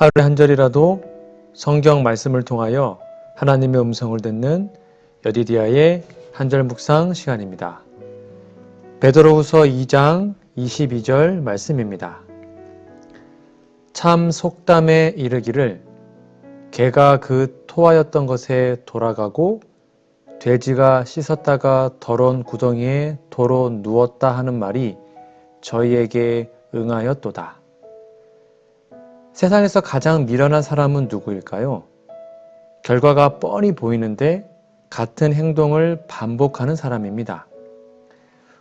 하루에 한 절이라도 성경 말씀을 통하여 하나님의 음성을 듣는 여디디아의 한절 묵상 시간입니다. 베드로후서 2장 22절 말씀입니다. 참 속담에 이르기를 개가 그 토하였던 것에 돌아가고 돼지가 씻었다가 더러운 구덩이에 도로 누웠다 하는 말이 저희에게 응하였도다. 세상에서 가장 미련한 사람은 누구일까요? 결과가 뻔히 보이는데 같은 행동을 반복하는 사람입니다.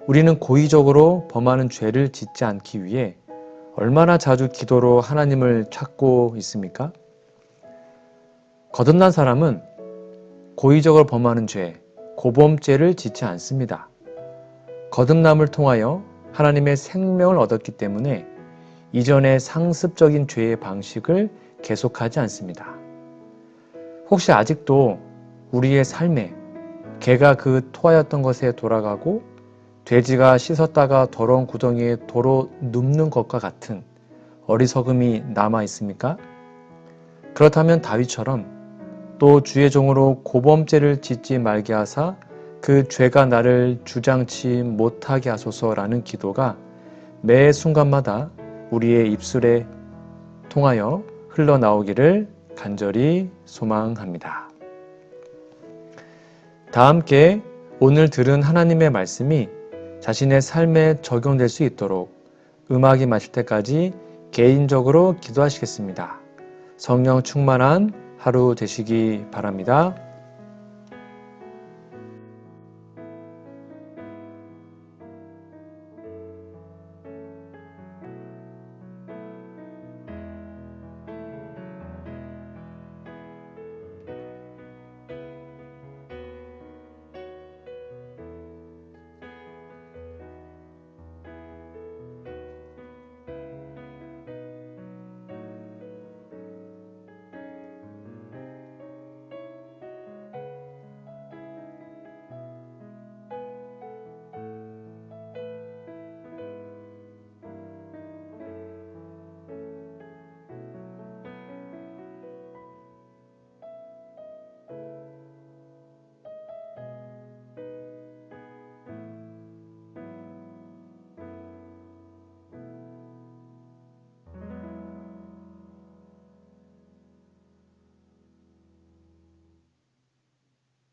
우리는 고의적으로 범하는 죄를 짓지 않기 위해 얼마나 자주 기도로 하나님을 찾고 있습니까? 거듭난 사람은 고의적으로 범하는 죄, 고범죄를 짓지 않습니다. 거듭남을 통하여 하나님의 생명을 얻었기 때문에 이전의 상습적인 죄의 방식을 계속하지 않습니다. 혹시 아직도 우리의 삶에 개가 그 토하였던 것에 돌아가고 돼지가 씻었다가 더러운 구덩이에 도로 눕는 것과 같은 어리석음이 남아 있습니까? 그렇다면 다윗처럼 또 주의 종으로 고범죄를 짓지 말게 하사 그 죄가 나를 주장치 못하게 하소서라는 기도가 매 순간마다 우리의 입술에 통하여 흘러나오기를 간절히 소망합니다. 다 함께 오늘 들은 하나님의 말씀이 자신의 삶에 적용될 수 있도록 음악이 마칠 때까지 개인적으로 기도하시겠습니다. 성령 충만한 하루 되시기 바랍니다.